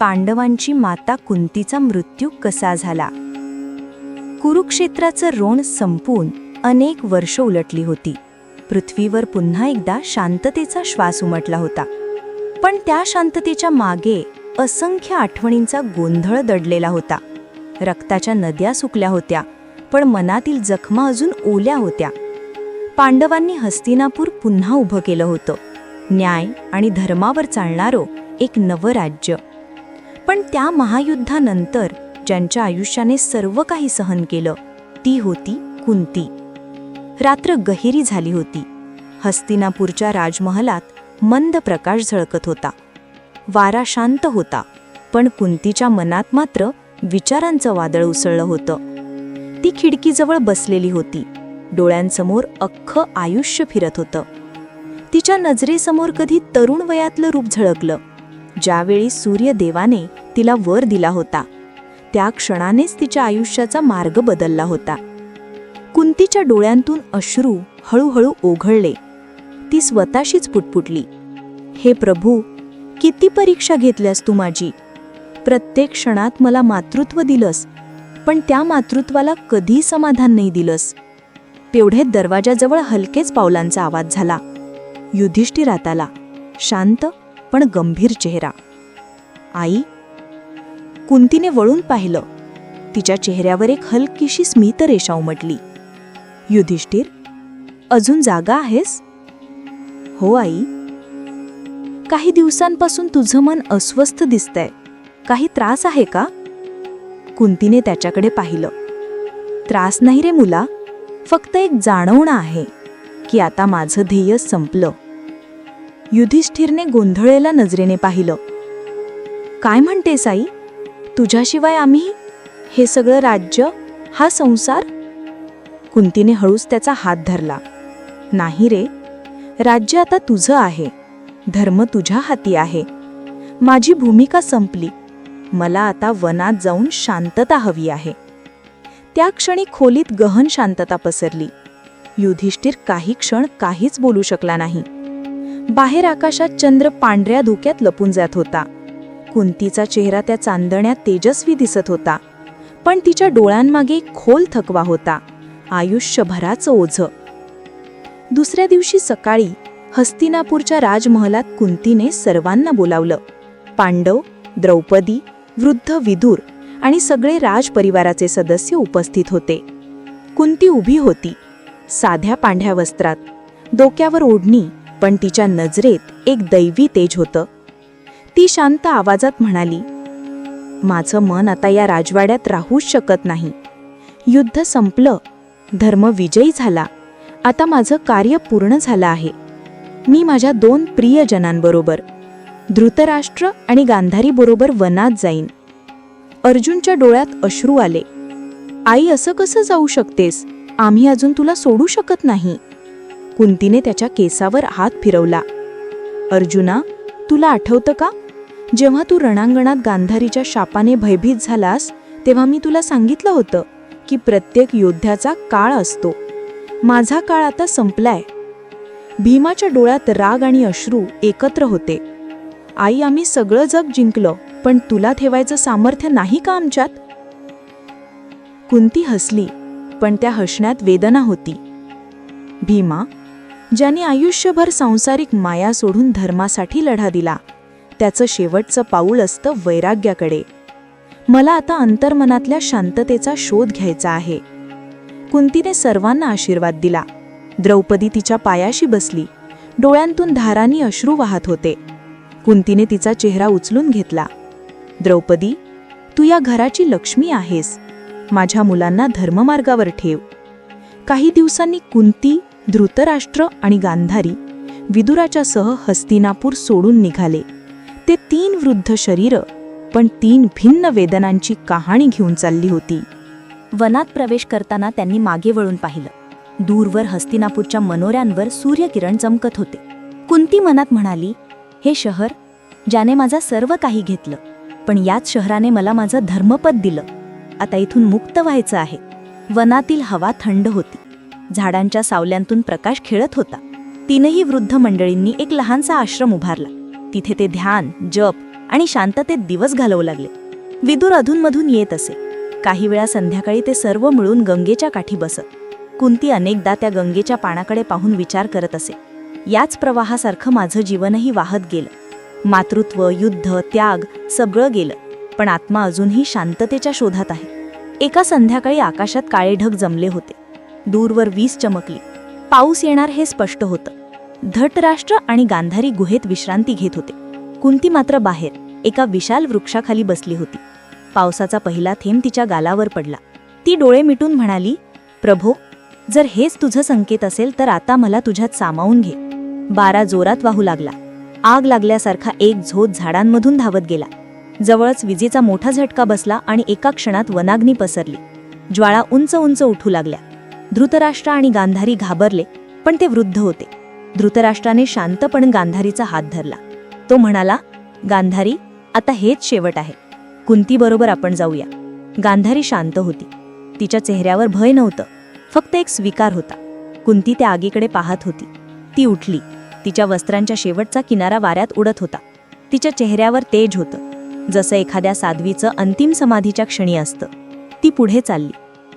पांडवांची माता कुंतीचा मृत्यू कसा झाला? कुरुक्षेत्राचं रोण संपून अनेक वर्ष उलटली होती. पृथ्वीवर पुन्हा एकदा शांततेचा श्वास उमटला होता. पण त्या शांततेच्या मागे असंख्य आठवणींचा गोंधळ दडलेला होता. रक्ताच्या नद्या सुकल्या होत्या पण मनातील जखमा अजून ओल्या होत्या. पांडवांनी हस्तिनापूर पुन्हा उभं केलं होतं. न्याय आणि धर्मावर चालणारं एक नवं राज्य पण त्या महायुद्धानंतर ज्यांच्या आयुष्याने सर्व काही सहन केलं ती होती कुंती. रात्र गहिरी झाली होती. हस्तिनापूरच्या राजमहालात मंद प्रकाश झळकत होता. वारा शांत होता पण कुंतीच्या मनात मात्र विचारांचं वादळ उसळलं होतं. ती खिडकीजवळ बसलेली होती. डोळ्यांसमोर अख्खं आयुष्य फिरत होतं. तिच्या नजरेसमोर कधी तरुण वयातलं रूप झळकलं. ज्यावेळी सूर्यदेवाने तिला वर दिला होता त्या क्षणानेच तिच्या आयुष्याचा मार्ग बदलला होता. कुंतीच्या डोळ्यांतून अश्रू हळूहळू ओघळले. ती स्वतःशीच पुटपुटली. हे प्रभू किती परीक्षा घेतल्यास तू माझी? प्रत्येक क्षणात मला मातृत्व दिलंस पण त्या मातृत्वाला कधी समाधान नाही दिलंस. तेवढे दरवाजाजवळ हलकेच पावलांचा आवाज झाला. युधिष्ठिराताला आला. शांत पण गंभीर चेहरा. आई कुंतीने वळून पाहिलं. तिच्या चेहऱ्यावर एक हलकीशी स्मितरेषा उमटली. युधिष्ठिर अजून जागा आहेस? हो आई. काही दिवसांपासून तुझं मन अस्वस्थ दिसतंय. काही त्रास आहे का? कुंतीने त्याच्याकडे पाहिलं. त्रास नाही रे मुला. फक्त एक जाणवणं आहे की आता माझं ध्येय संपलं. युधिष्ठिरने गोंधळेला नजरेने पाहिलं. काय म्हणते साई? तुझ्याशिवाय आम्ही हे सगळं राज्य हा संसार? कुंतीने हळूच त्याचा हात धरला. नाही रे राज्य आता तुझं आहे. धर्म तुझ्या हाती आहे. माझी भूमिका संपली. मला आता वनात जाऊन शांतता हवी आहे. त्या क्षणी खोलीत गहन शांतता पसरली. युधिष्ठिर काही क्षण काहीच बोलू शकला नाही. बाहेर आकाशात चंद्र पांढऱ्या धुक्यात लपून जात होता. कुंतीचा चेहरा त्या चांदण्यात तेजस्वी दिसत होता. पण तिच्या डोळ्यांमागे खोल थकवा होता. आयुष्यभराचं ओझं. दुसऱ्या दिवशी सकाळी हस्तिनापूरच्या राजमहलात कुंतीने सर्वांना बोलावलं. पांडव द्रौपदी वृद्ध विदूर आणि सगळे राजपरिवाराचे सदस्य उपस्थित होते. कुंती उभी होती. साध्या पांढ्या वस्त्रात डोक्यावर ओढणी पण तिच्या नजरेत एक दैवी तेज होतं. ती शांत आवाजात म्हणाली माझं मन आता या राजवाड्यात राहूच शकत नाही. युद्ध संपलं धर्म विजयी झाला आता माझं कार्य पूर्ण झालं आहे. मी माझ्या दोन प्रियजनांबरोबर धृतराष्ट्र आणि गांधारीबरोबर वनात जाईन. अर्जुनच्या डोळ्यात अश्रू आले आई असं कसं जाऊ शकतेस? आम्ही अजून तुला सोडू शकत नाही. कुंतीने त्याच्या केसावर हात फिरवला. अर्जुना तुला आठवतं का? जेव्हा तू रणांगणात गांधारीच्या शापाने भयभीत झालास तेव्हा मी तुला सांगितलं होतं की प्रत्येक योद्ध्याचा काळ असतो. माझा काळ आता संपलाय. भीमाच्या डोळ्यात राग आणि अश्रू एकत्र होते. आई आम्ही सगळं जग जिंकलं पण तुला ठेवायचं सामर्थ्य नाही का आमच्यात? कुंती हसली पण त्या हसण्यात वेदना होती. भीमा ज्याने आयुष्यभर सांसारिक माया सोडून धर्मासाठी लढा दिला. त्याचं शेवटचं पाऊल असतं वैराग्याकडे. मला आता अंतर्मनातल्या शांततेचा शोध घ्यायचा आहे. कुंतीने सर्वांना आशीर्वाद दिला. द्रौपदी तिच्या पायाशी बसली. डोळ्यांतून धारांनी अश्रू वाहत होते. कुंतीने तिचा चेहरा उचलून घेतला. द्रौपदी तू या घराची लक्ष्मी आहेस. माझ्या मुलांना धर्ममार्गावर ठेव. काही दिवसांनी कुंती धृतराष्ट्र आणि गांधारी विदुराच्या सह हस्तिनापूर सोडून निघाले. ते तीन वृद्ध शरीर पण तीन भिन्न वेदनांची कहाणी घेऊन चालली होती. वनात प्रवेश करताना त्यांनी मागे वळून पाहिलं. दूरवर हस्तिनापूरच्या मनोऱ्यांवर सूर्यकिरण चमकत होते. कुंती मनात म्हणाली हे शहर ज्याने माझा सर्व काही घेतलं पण याच शहराने मला माझं धर्मपद दिलं. आता इथून मुक्त व्हायचं आहे. वनातील हवा थंड होती. झाडांच्या सावल्यांतून प्रकाश खेळत होता. तीनही वृद्ध मंडळींनी एक लहानसा आश्रम उभारला. तिथे ते ध्यान जप आणि शांततेत दिवस घालवू लागले. विदूर अधूनमधून येत असे. काही वेळा संध्याकाळी ते सर्व मिळून गंगेच्या काठी बसत. कुंती अनेकदा त्या गंगेच्या पाण्याकडे पाहून विचार करत असे. याच प्रवाहासारखं माझं जीवनही वाहत गेलं. मातृत्व युद्ध त्याग सगळं गेलं. पण आत्मा अजूनही शांततेच्या शोधात आहे. एका संध्याकाळी आकाशात काळे ढग जमले होते. दूरवर वीज चमकली. पाऊस येणार हे स्पष्ट होतं. धटराष्ट्र आणि गांधारी गुहेत विश्रांती घेत होते. कुंती मात्र बाहेर एका विशाल वृक्षाखाली बसली होती. पावसाचा पहिला थेंब तिच्या गालावर पडला. ती डोळे मिटून म्हणाली प्रभो जर हेच तुझं संकेत असेल तर आता मला तुझ्यात सामावून घे. बारा जोरात वाहू लागला. आग लागल्यासारखा एक झोत झाडांमधून धावत गेला. जवळच विजेचा मोठा झटका बसला आणि एका क्षणात वनाग्नी पसरली. ज्वाळा उंच उंच उठू लागल्या. धृतराष्ट्र आणि गांधारी घाबरले पण ते वृद्ध होते. धृतराष्ट्राने शांतपणे गांधारीचा हात धरला. तो म्हणाला गांधारी आता हेच शेवट आहे. कुंतीबरोबर आपण जाऊया. गांधारी शांत होती. तिच्या चेहऱ्यावर भय नव्हतं फक्त एक स्वीकार होता. कुंती त्या आगीकडे पाहत होती. ती उठली. तिच्या वस्त्रांच्या शेवटचा किनारा वाऱ्यात उडत होता. तिच्या चेहऱ्यावर तेज होतं. जसं एखाद्या साध्वीचं अंतिम समाधीच्या क्षणी असतं. ती पुढे चालली.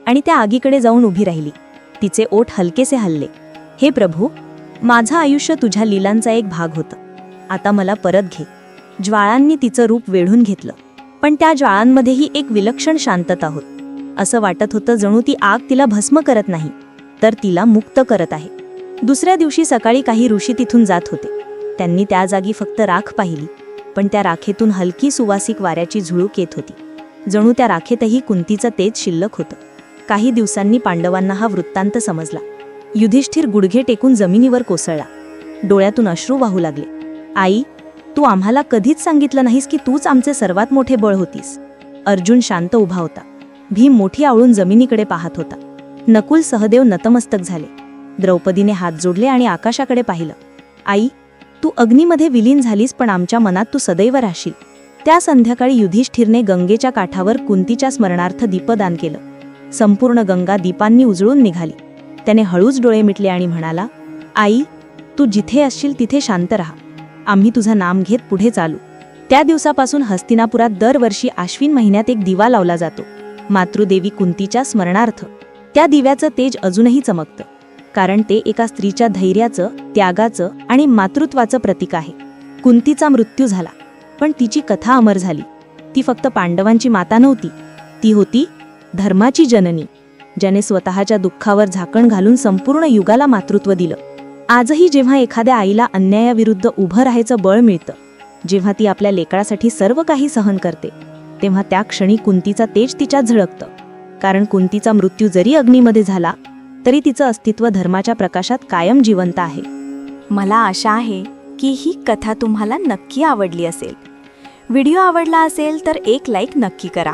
आणि त्या आगीकडे जाऊन उभी राहिली. तिचे ओठ हलकेसे हल्ले. हे प्रभू माझं आयुष्य तुझ्या लीलांचा एक भाग होता. आता मला परत घे. ज्वाळांनी तिचं रूप वेढून घेतलं. पण त्या ज्वाळांमध्येही एक विलक्षण शांतता होत. असं वाटत होतं जणू ती आग तिला भस्म करत नाही तर तिला मुक्त करत आहे. दुसऱ्या दिवशी सकाळी काही ऋषी तिथून जात होते. त्यांनी त्या जागी फक्त राख पाहिली पण त्या राखेतून हलकी सुवासिक वाऱ्याची झुळूक येत होती. जणू त्या राखेतही कुंतीचं तेज शिल्लक होतं. काही दिवसांनी पांडवांना हा वृत्तांत समजला. युधिष्ठिर गुडघे टेकून जमिनीवर कोसळला. डोळ्यातून अश्रू वाहू लागले. आई तू आम्हाला कधीच सांगितलं नाहीस की तूच आमचे सर्वात मोठे बळ होतीस. अर्जुन शांत उभा होता. भीम मोठी आवळून जमिनीकडे पाहत होता. नकुल सहदेव नतमस्तक झाले. द्रौपदीने हात जोडले आणि आकाशाकडे पाहिलं. आई तू अग्नीमध्ये विलीन झालीस पण आमच्या मनात तू सदैव राहशील. त्या संध्याकाळी युधिष्ठिरने गंगेच्या काठावर कुंतीच्या स्मरणार्थ दीपदान केलं. संपूर्ण गंगा दीपांनी उजळून निघाली. त्याने हळूच डोळे मिटले आणि म्हणाला आई तू जिथे असशील तिथे शांत राहा. आम्ही तुझं नाम घेत पुढे चालू. त्या दिवसापासून हस्तिनापुरात दरवर्षी आश्विन महिन्यात एक दिवा लावला जातो. मातृदेवी कुंतीच्या स्मरणार्थ. त्या दिव्याचं तेज अजूनही चमकतं. कारण ते एका स्त्रीच्या धैर्याचं त्यागाचं आणि मातृत्वाचं प्रतीक आहे. कुंतीचा मृत्यू झाला. पण तिची कथा अमर झाली. ती फक्त पांडवांची माता नव्हती. ती होती धर्माची जननी ज्याने स्वतःच्या दुःखावर झाकण घालून संपूर्ण युगाला मातृत्व दिलं. आजही जेव्हा एखाद्या आईला अन्यायाविरुद्ध उभं राहायचं बळ मिळतं जेव्हा ती आपल्या लेकरासाठी सर्व काही सहन करते तेव्हा त्या क्षणी कुंतीचा तेज तिच्यात झळकतं. कारण कुंतीचा मृत्यू जरी अग्नीमध्ये झाला तरी तिचं अस्तित्व धर्माच्या प्रकाशात कायम जिवंत आहे. मला आशा आहे की ही कथा तुम्हाला नक्की आवडली असेल. व्हिडिओ आवडला असेल तर एक लाईक नक्की करा.